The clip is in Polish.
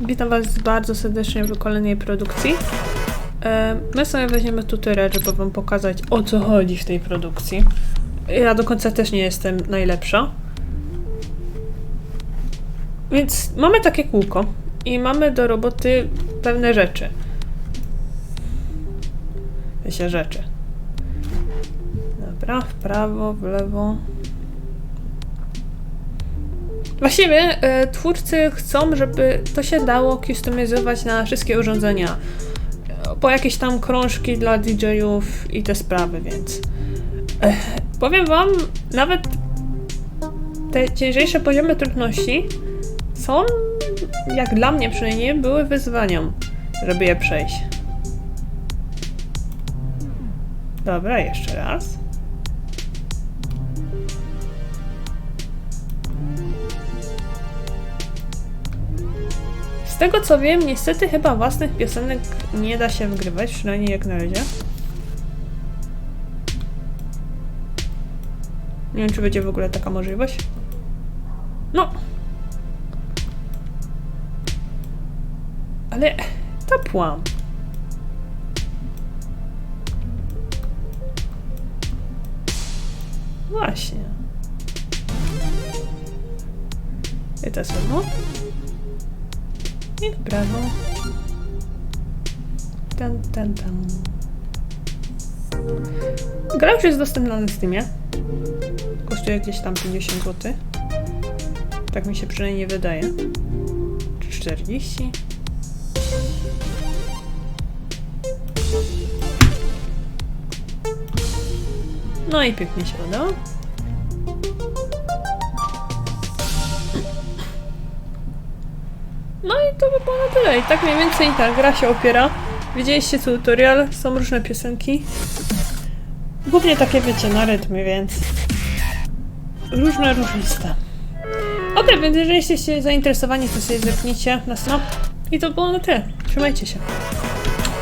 Witam Was bardzo serdecznie w kolejnej produkcji. E, My sobie weźmiemy tutorial, żeby Wam pokazać o co chodzi w tej produkcji. Ja do końca też nie jestem najlepsza. Więc mamy takie kółko i mamy do roboty pewne rzeczy. Myślę rzeczy. Dobra, w prawo, w lewo. Właściwie e, twórcy chcą, żeby to się dało kustomizować na wszystkie urządzenia. Po jakieś tam krążki dla DJ-ów i te sprawy, więc. E, powiem wam, nawet te ciężejsze poziomy trudności są, jak dla mnie przynajmniej, były wyzwaniem, żeby je przejść. Dobra, jeszcze raz. Z tego co wiem, niestety chyba własnych piosenek nie da się wgrywać, przynajmniej jak na razie. Nie wiem, czy będzie w ogóle taka możliwość. No. Ale tapłam. Właśnie. I to samo. I w prawo. Tan, tan, tan. Gra już jest dostępna na Steamie. Kosztuje gdzieś tam 50 zł. Tak mi się przynajmniej wydaje. Czy 40? No i pięknie się udało. No i to by było na tyle. I tak mniej więcej ta gra się opiera. Widzieliście tutorial, są różne piosenki. Głównie takie wiecie, na rytmy, więc różne, różniste. Okej, więc jeżeli jesteście zainteresowani, to sobie zerknijcie na snop. I to było na tyle. Trzymajcie się.